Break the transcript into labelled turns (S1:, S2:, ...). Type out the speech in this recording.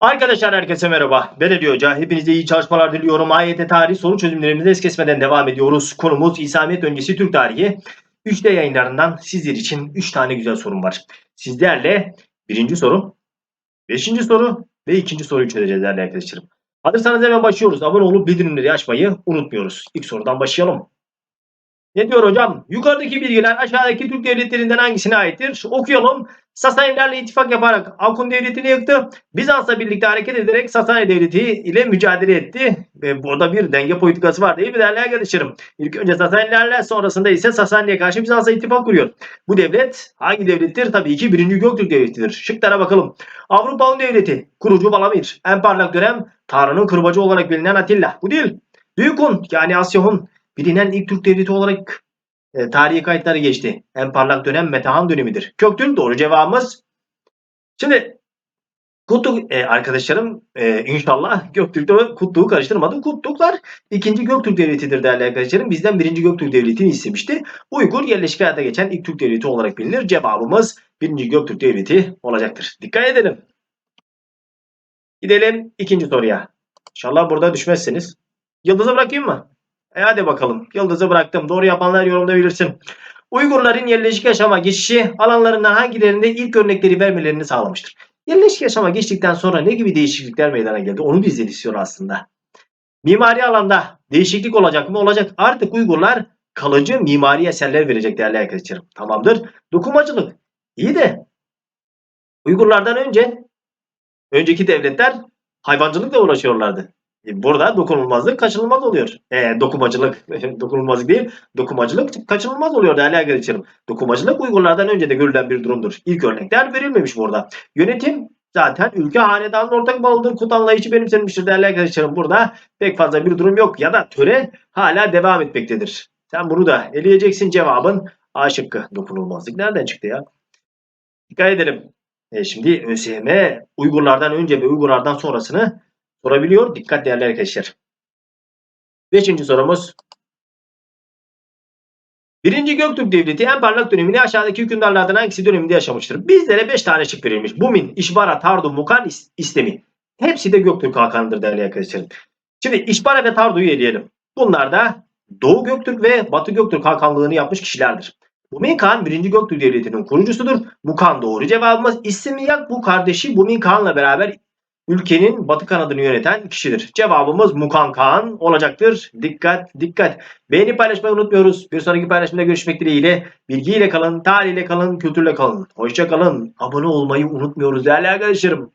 S1: Arkadaşlar herkese merhaba. Ben Ali Hoca. Hepinize iyi çalışmalar diliyorum. AYT tarih soru çözümlerimize es kesmeden devam ediyoruz. Konumuz İslamiyet öncesi Türk tarihi. 3D yayınlarından sizler için 3 tane güzel sorum var. Sizlerle birinci soru, beşinci soru ve ikinci soruyu çözeceğiz değerli arkadaşlarım. Hazırsanız hemen başlıyoruz. Abone olup bildirimleri açmayı unutmuyoruz. İlk sorudan başlayalım. Ne diyor hocam? Yukarıdaki bilgiler aşağıdaki Türk devletlerinden hangisine aittir? Okuyalım. Sasanilerle ittifak yaparak Akun devletini yıktı. Bizans'la birlikte hareket ederek Sasani devleti ile mücadele etti. Ve burada bir denge politikası var değil mi değerli arkadaşlarım? İlk önce Sasanilerle sonrasında ise Sasani'ye karşı Bizans'a ittifak kuruyor. Bu devlet hangi devlettir? Tabii ki 1. Göktürk devletidir. Şıklara bakalım. Avrupa devleti, kurucu Balamir. En parlak dönem Tanrı'nın kırbacı olarak bilinen Atilla. Bu değil. Büyük Hun yani Asya Hun bilinen ilk Türk devleti olarak e, tarihi kayıtları geçti. En parlak dönem Metehan dönemidir. Köktürk doğru cevabımız. Şimdi Kutluk e, arkadaşlarım e, inşallah Göktürk'te Kutluk'u karıştırmadım. Kutluklar ikinci Göktürk devletidir değerli arkadaşlarım. Bizden birinci Göktürk devletini istemişti. Uygur yerleşik hayata geçen ilk Türk devleti olarak bilinir. Cevabımız birinci Göktürk devleti olacaktır. Dikkat edelim. Gidelim ikinci soruya. İnşallah burada düşmezseniz. Yıldızı bırakayım mı? E hadi bakalım. Yıldızı bıraktım. Doğru yapanlar yorumda belirsin. Uygurların yerleşik yaşama geçişi alanlarından hangilerinde ilk örnekleri vermelerini sağlamıştır? Yerleşik yaşama geçtikten sonra ne gibi değişiklikler meydana geldi? Onu bizden istiyor aslında. Mimari alanda değişiklik olacak mı? Olacak. Artık Uygurlar kalıcı mimari eserler verecek değerli arkadaşlarım. Tamamdır. Dokumacılık. İyi de Uygurlardan önce önceki devletler hayvancılıkla uğraşıyorlardı. E, Burada dokunulmazlık kaçınılmaz oluyor. E, dokumacılık, dokunulmazlık değil, dokumacılık kaçınılmaz oluyor değerli arkadaşlarım. Dokumacılık Uygurlardan önce de görülen bir durumdur. İlk örnekler verilmemiş burada. Yönetim zaten ülke hanedanın ortak malıdır. Kut anlayışı benimsenmiştir değerli arkadaşlarım. Burada pek fazla bir durum yok. Ya da töre hala devam etmektedir. Sen bunu da eleyeceksin cevabın A şıkkı. Dokunulmazlık nereden çıktı ya? Dikkat edelim. E, şimdi ÖSYM Uygurlardan önce ve Uygurlardan sonrasını sorabiliyor. Dikkat değerli arkadaşlar. Beşinci sorumuz. Birinci Göktürk Devleti en parlak dönemini aşağıdaki hükümdarlardan hangisi döneminde yaşamıştır? Bizlere 5 tane şık verilmiş. Bumin, İşbara, Tardu, Mukan, İs- İstemi. Hepsi de Göktürk Hakanı'dır değerli arkadaşlar. Şimdi İşbara ve Tardu'yu eleyelim. Bunlar da Doğu Göktürk ve Batı Göktürk Hakanlığını yapmış kişilerdir. Bumin Kağan 1. Göktürk Devleti'nin kurucusudur. Mukan doğru cevabımız. İstemiyak bu kardeşi Bumin Kağan'la beraber ülkenin batı kanadını yöneten kişidir. Cevabımız Mukan Kağan olacaktır. Dikkat dikkat. Beğeni paylaşmayı unutmuyoruz. Bir sonraki paylaşımda görüşmek dileğiyle. Bilgiyle kalın, tarihle kalın, kültürle kalın. Hoşça kalın. Abone olmayı unutmuyoruz değerli arkadaşlarım.